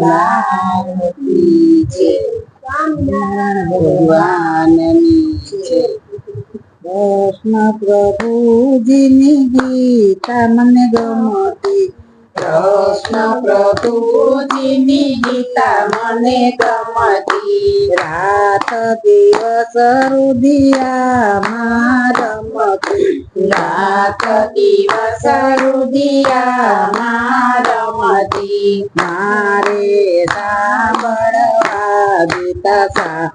લાલતી છે ભગવાનની છે કૃષ્ણ પ્રભુજીની ગીતા મને ગમતી કૃષ્ણ પ્રભુજીની ગીતા મને ગમતી રાત દિવસ રુધિયામાં રમતી રાત દિવસ રુદિયામાં રમતી મારે સાંભળવા ગીતા સા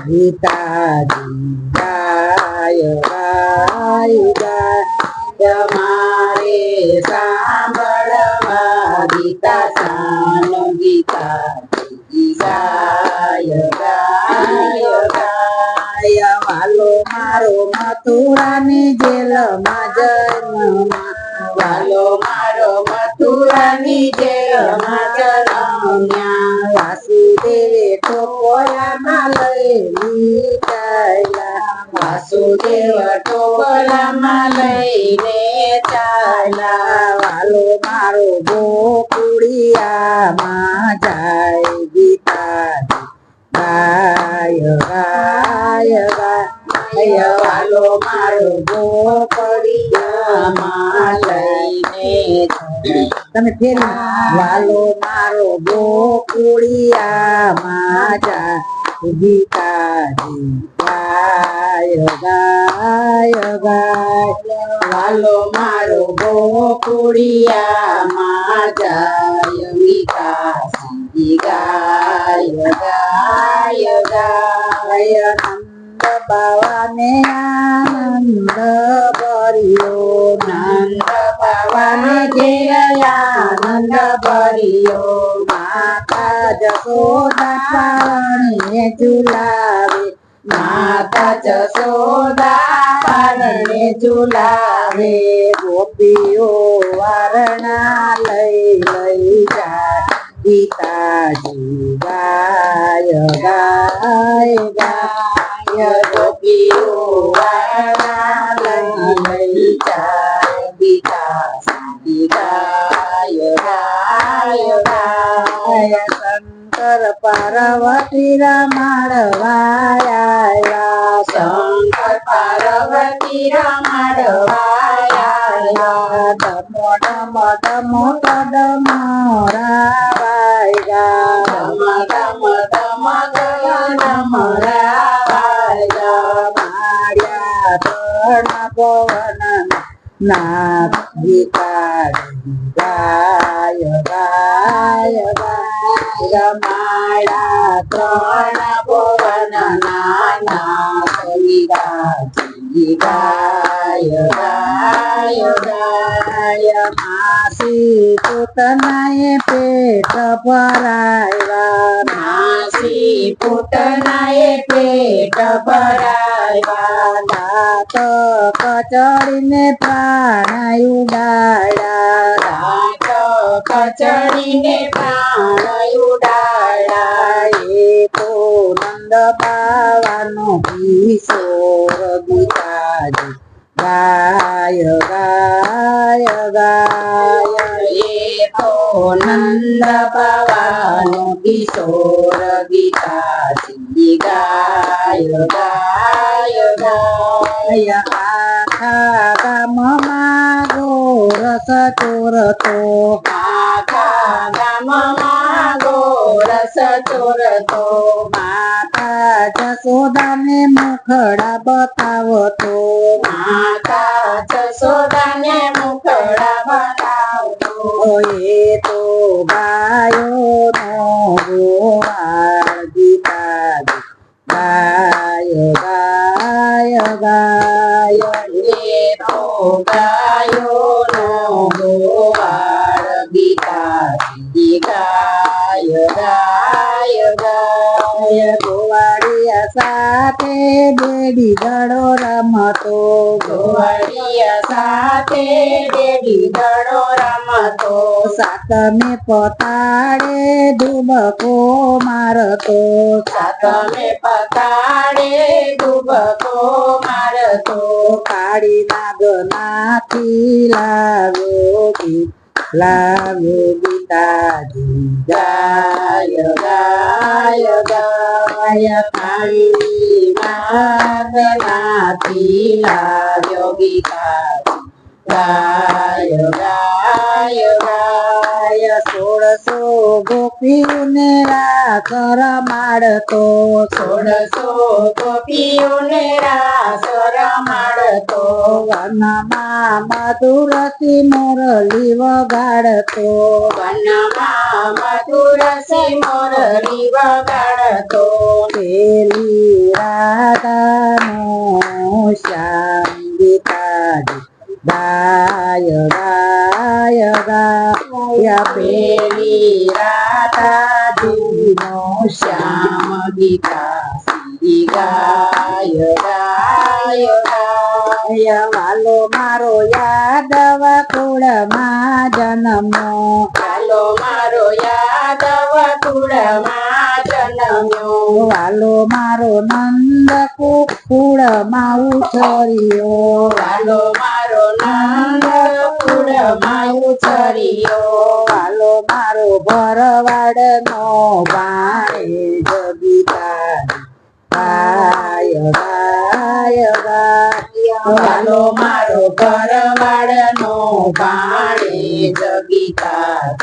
ગીતાજી ગાય ગાય ગાય જેલમાં જન્મમાં વાલો મારો મથુરાની જેલમાં જન્મ્યા વાસુદેવે ટોપોલામાં લઈ લીધાયલા વાસુદેવ ટોપલામાં લઈને ચાલ્યા વાલો મારો ગોકુડિયામાં જાય ગીતા ગાય ગાય ગાય વાલો મારો ગોપડિયામાં લઈને તમે ફેરી વાલો મારો ગોકુળિયામાં જા ગીતાજી ગાય ગાય ગાય. વાલો મારો ગોકુળિયામાં જાય ગીતા ગાય ગાય ગાય. નંદ બાવાને આનંદ ભર્યો નંદ બાવાને ઘેર આનંદ ભર્યો માતા જશોદા પારણીએ ઝુલાવે માતા જશોદા પારણે ચુલાવે ગોપીઓ વારણા લઈ લઈ જાય ગીતાજી ગાય ગાય ગાય ગાય ગાય ગાય શંકર પાર્વતી રમાડવાયા શંકર પાર્વતી રમાડવાયા ધમો ધમો ધમો ડમો રાવાયા ધમ ધમ ધમ ગગન મરાવાયા નાથ ગીતા ગાય ગાય ગાય માસી પોતનાએ પેટ ભરાયવા માસી પૂતનાએ પેટ ભરાયવા દાંત કચડીને પ્રાણ ઉડાડ્યા દાંત કચડીને પ્રાણ ઉડાડા એ તો નંદ બાવાનો કિશોર ગીતાજી ગાય ગાય ગાય એ તો નંદ પવાનો કિશોર ગીતા સિંધી ગાય ગાય ગાય આખા ગામમાં ગોરસ ચોરતો આખા ગામમાં ગોરસ ચોરતો માતા જશોદાને મુખડા બતાવતો માતા જશોદાને મુખડા એ તો ગાયો નો ગોવાળ ગીતાજી ગાય ગાય ગાય એ તો ગાયો નો ગોવાળ સિંધી ગાય ગાય ગાય ગોવાળિયા સાથે બેડી દડો રમતો. ગોવાળિયા સાથે બેડી દડો રમતો સાતમે પતાડે ડૂબકો મારતો. સાતમે પતાડે ડૂબકો મારતો. કાળી નાગ નાથી લાવ્યો ગીત. લાવ્યો ગીતાજી ગાય ગાય ગાય ખાલી માદનાથી લાવ્યો ગીતા ગાય ગાય ગાય સોળસો ગોપીઓને રાસ રમાડતો સોળસો ગોપીઓને રાસ રમાડતો વનમાં મધુરસી મોરલી વગાડતો, વનમાં મધુરસી મોરલી વગાડતો, પેલી રાધાનો ગાય ગાય ગાય પેલી રાધાજીનો શ્યામ ગીતા ગાય ગાય ગાય વાલો મારો યાદવ કુળમાં જન્મો હાલો મારો યાદવ કુળમાં જન્મ્યો વાલો મારો નંદ કુળમાં ઉછર્યો. વાલો મારો નંદ કુળમાં ઉછર્યો. વાલો મારો ભરવાડનો ભાણે જગીતા ગાય ગાય ગાય વાલો મારો ઘરવાળનો ભાણે જગીતા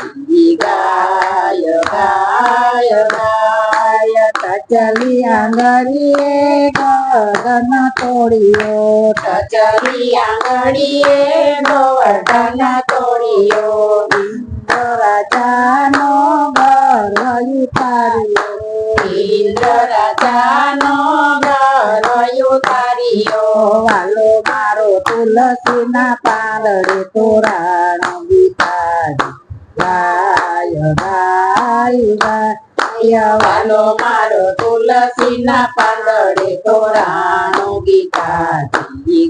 ગાય ગાય ગાય ચલી આંગળીએ ગોવર્ધન તોડ્યો. ટચરી આંગળીએ ગોવર્ધન તોડ્યો. રાજાનો ગર્વ ઉતાર્યો. રાજાનો ગર ઉતાર્યો. વાલો મારો તુલસીના પાંદડે તોરાણ વિતારી ગાય ગાય ગાય. વાલો મારો તુલસીના પાંદડે તોરાણો ગીતા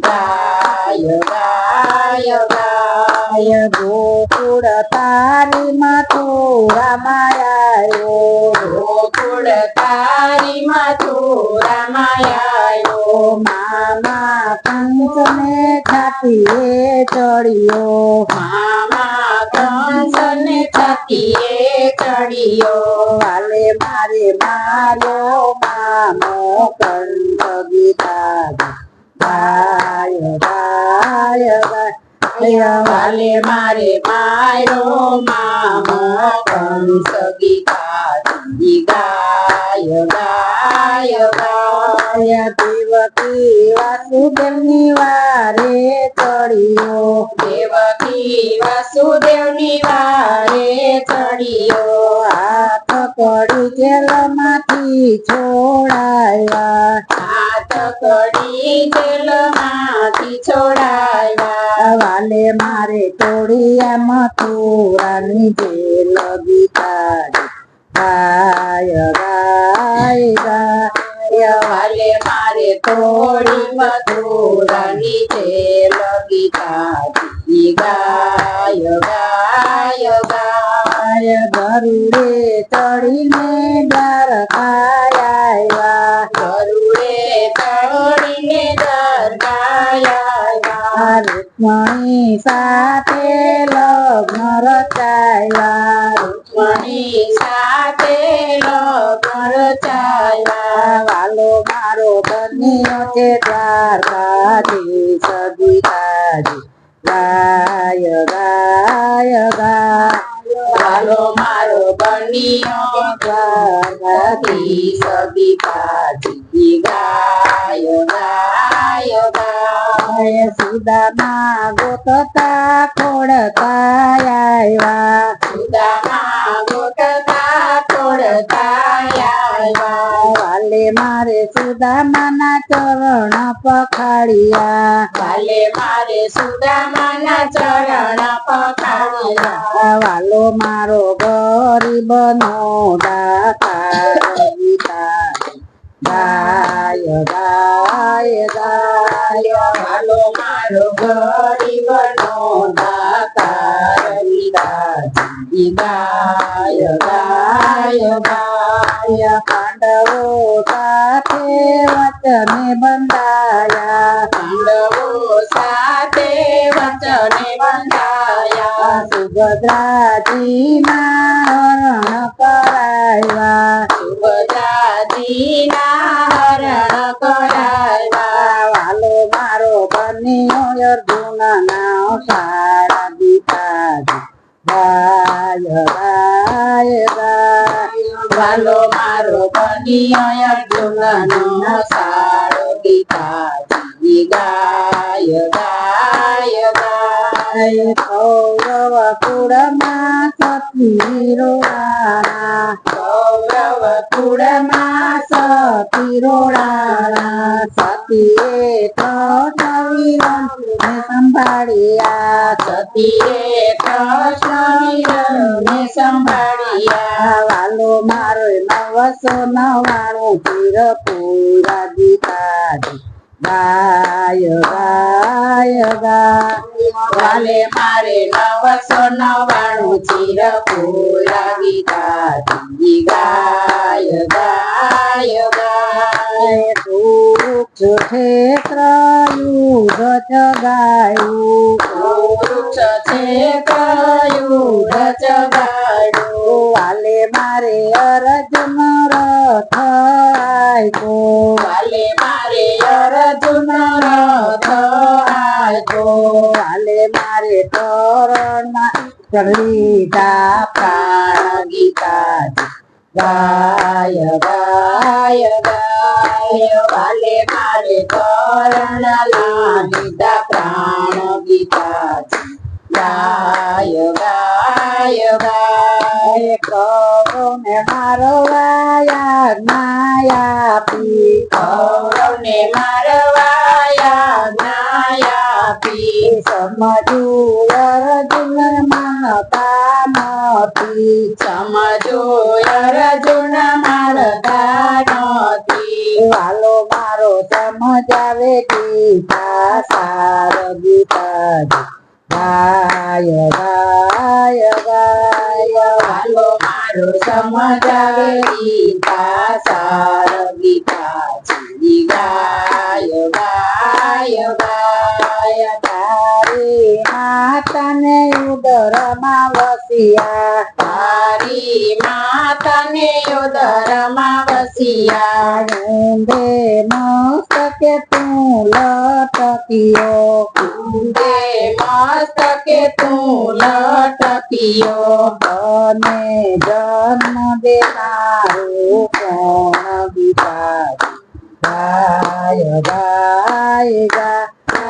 ગાય ગાય ગાય. ગોકુળ તારી મથુરા માયાયો ગોકુળ તારી મથુરા માયાયો. મામા કંસને છાતીએ ચડ્યો. મામા કંસને છાતીએ ચડ્યો. વાલે મારે માર્યો મામો કંસ ગીતા. ગાય ગાય ગાય. વાલે મારે મારો મામો વાસુદેવની વારે ચડ્યો દેવકી વાસુદેવની વારે ચડિયો પડી છોડાયા હાથ કડી જેલમાંથી છોડાયા વાલે મારે તોડિયા જે લગી તારી ગાય ગાય ગાય, વાલે મારે તોડી મધુરાની જે લગી તારી ગાય ગાય ગાય, ગરુડે ચડીને ડર ગરુડે રૂક્મણી સાથે લગ્ન રચાયા રૂક્મણી સાથે લગ્ન રચાયા. વાલો મારો બન્યો છે દ્વારકાથી સગીતાજી. ગાય ગાય ગાય. વાલો મારો બન્યો દ્વારકાજી સગી કાજી ગાય ગાય. સુદામા ગોતતા ખોડતા આવ્યા. સુદામા ગોતતા તોડતા આવ્યા. વાલે મારે સુદામાના ચરણ પખાડિયા વાલે મારે સુદામાના ચરણ પખાડિયા વાલો મારો ગરીબ નો દાતા ગીતા ગાય ગાય ગાય વાલો મારો ગરીબનો દાતાર વિદાજી ગાય ગાય ગાય, પાંડવો સાથે વચને બંધાયા. પાંડવો સાથે વચને બંધાયા. સુભદ્રાજીના હરણ કરાવ્યા. સુભદ્રાજીના હરણ કરાવ્યા વાલો મારો બન્યો અર્જુન ના સારા દીતાજી ગાય ગાય ગાય વાલો મારો બની અર્જુનનો સારો ગીતાજી ગાય ગાય ગાય કૌરવ કુળમાં સતીરો રાણા કૌરવ કુળમાં સતીરો રાણા સતીએ તો શરીરને સંભાળ્યા સતીએ કૃષ્ણને સંભાળ્યા વાલો મારો નવસો નવાણું પીર પૂરા ગીતાજી ગાય ગાય ગાય વાલે મારે નવસો નવાણું ચીર પૂરા ગીતાજી ગાય ગાય ગાય વૃક્ષ ક્ષેત્ર યુધ ચગાયું वाले मारे अर्जुन रथ आएको वाले मारे अर्जुन रथ आएको वाले मारे तरण गीता प्राण गीता ગાય ગાય ગાય, વાલે મારે કરણ લાગીતા પ્રાણ ગીતાજી. ગાય ગાય ગાય કૌરવને મારો વાયા માયા પી. કૌરવને મારવાયા જ્ઞાયા પી. સમજુ અર્જુન માતા નથી સમજો અર્જુન મારતા નથી વાલો મારો સમજાવે ગીતા, સાર ગીતા ગાય ગાય ગાય. વાલો મારો સમજાવે ગીતા, સાર ગીતા. ગાય ગાય ગાય. માતાને ઉદરમાં વસિયા તારી માતાને ઉદરમાં વસિયા ઊંધે મસ્તકે તું લટક્યો. ઊંધે મસ્તકે તું લટક્યો. અને જન્મ દેનારું કોણ વિચાર ગાય ગાય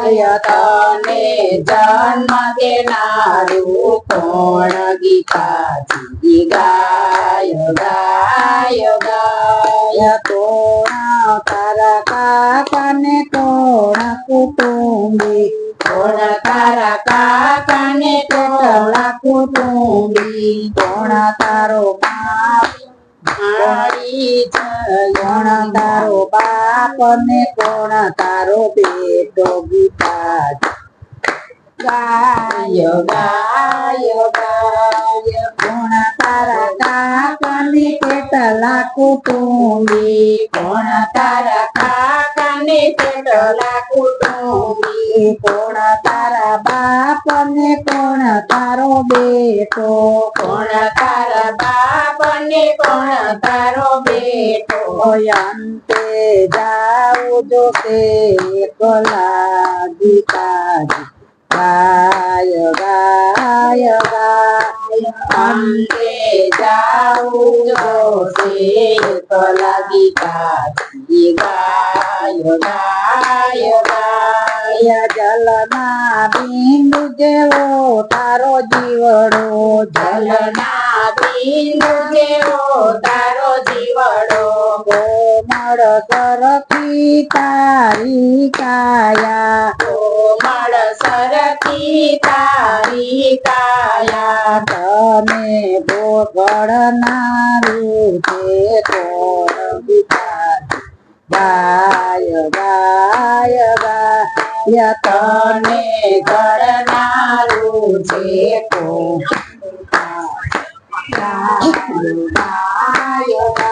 તને જન્મ દેનારું કોણ ગીતાજી ગાય ગાય ગાય. કોણ તારા કાકાને, કોણ કુટુંબી? કોણ તારા કાકાને, કોણ કુટુંબી? કોણ તારો બાપ મારી કોણ તારો બાપ ને કોણ તારો બેટો ગીતા ગાય ગાય ગાય કોણ તારા કાકાને કેટલા કુટુંબી. કોણ તારા કાકાને કેટલા કુટુંબી. કોણ તારા બાપ ને કોણ તારો બેટો? કોણ તારા બાપ ને કોણ તારો બેટો? અંતે જાઉં જો તે એકલા ગીતાજી ગાય ગાય ગાય. અંતે જાઉં જો કલા ગીતાજી ગાય ગાય ગાય જલના બિંદુ જેવો તારો જીવડો જલ જલના બિંદુ જેવો તારો જીવડો. કોમળ સરખી તારી કાયા, કોમળ સરખી તારી કાયા. તને ભોગળનારું છે કોણ ગાય ગાય ગાય તને ઘડનારું છે કોણ? ગાય ગાય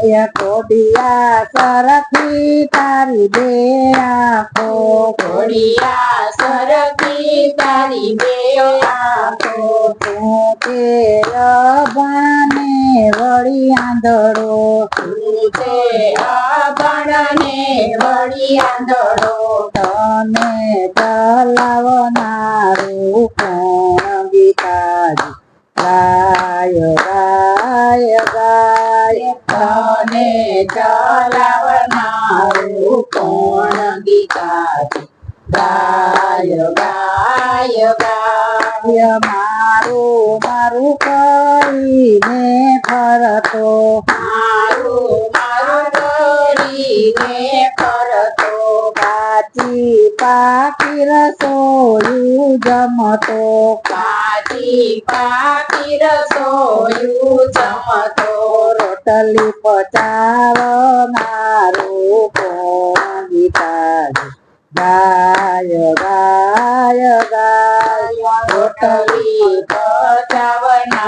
કોડિયા સરખી તારી બે આંખો. ઘોડિયા સરખી તારી બે આંખો. તું કે અભણને વળી આંધળો. તું છે અભણને વળી આંધળો. તને ચલાવનારું કોણ ગીતાજી. ગાય ગાય ગાય તને ચલાવનારું કોણ ગીતાજી ગાય ગાય ગાય મારું મારું કરીને ફરતો મારું મારું કરીને કાચી પાકી રસોયું જમતો કાચી પાકી રસોયું જમતો રોટલી પચાવનારું કોણ ગીતાજી ગાય ગાય ગાય રોટલી પચાવનારું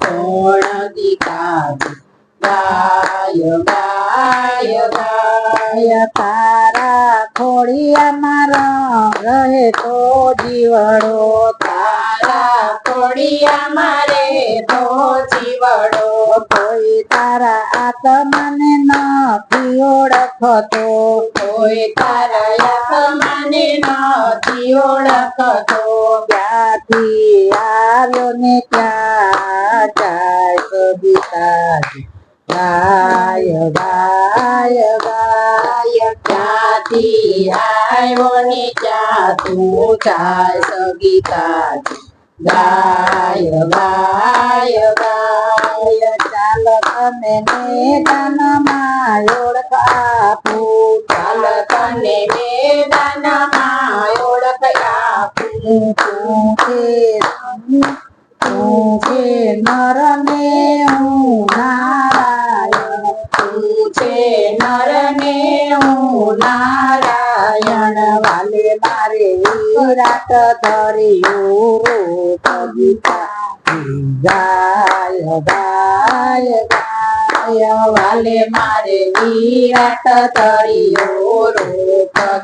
કોણ ગીતાજી ગાય ગાય ગાય ગાય તારા ખોડિયામાં રહે તો જીવડો તારા. કોડિયા મારે તો જીવડો કોઈ તારા આત્માને નથી ઓળખતો. કોઈ તારા આત્માને નથી ઓળખતો. ક્યાંથી આવ્યો ને ક્યાં જાય ગીતાજી ગાય ગાય ગાય ક્યાંથી આવ્યો ને ક્યાં તું જાય સગીતાજી ગાય ગાય ગાય ચાલ તને મેદાનમાં ઓળખ આપું ચાલ તને મેદાનમાં ઓળખ આપું તું છે તું છે નર ને હું નારાયણ તું છે નર ને હું નારાયણ વાલે મારે વિરાટ ધર્યું ગીતા ગાય ગાય ગાય વાલે મારે વિરાટ તળિયો રો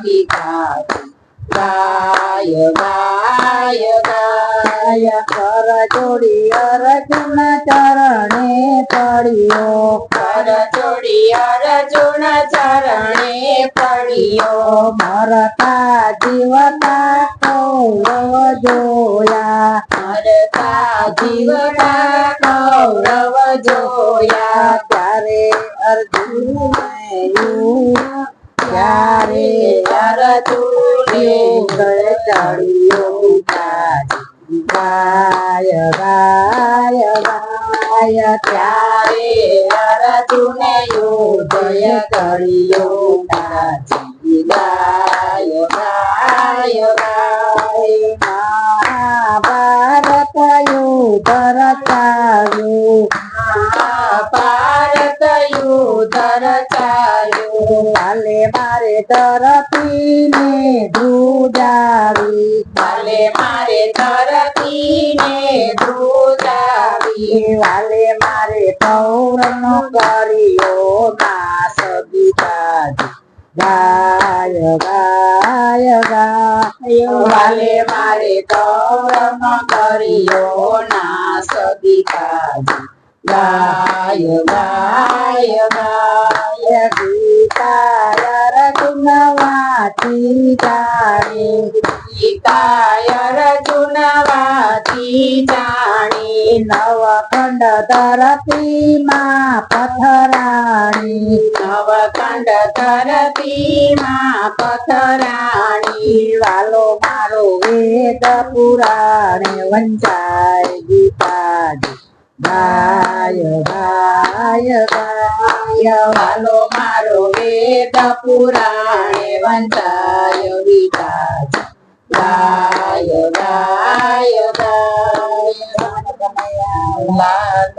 ગીતાજી ગાય ગાય ગાય કર જોડી અર્જુન ચરણે પડ્યો. કર જોડી અર્જુન ચરણે પડ્યો. મરતા જીવતા કૌરવ જોયા. મરતા જીવતા કૌરવ જોયા. ત્યારે અર્જુન ત્યારે અર્જુને ગાય ગાય ગાય ત્યારે અર્જુને યુધય કર્યો ગાજી ગાય ગાય ગાય મહાભારત યુદ્ધ રચાયું पारतयु दर चायो भाले मारे तर पिने धुजारी भाले मारे तर पिने धुजारी भाले मारे तौरन गरियो नास गीताजी गाय गाय गाय। भाले मारे तौरन गरियो नास गीताजी ગાય ગાય ગાય ગીતા અર્જુન વાંચી જાણી ગીતાય અર્જુન વાતી જાણી નવખંડ ધરતીમાં પથરાણી નવખંડ ધરતીમાં પથરાણી વાલો મારો વેદ પુરાણે વંચાય ગીતાજી ગાય ગાય ગાય વાલો મારો વેદ પુરાણે વંચાય ગીતાજી ગાય ગાય ગાય લાલ.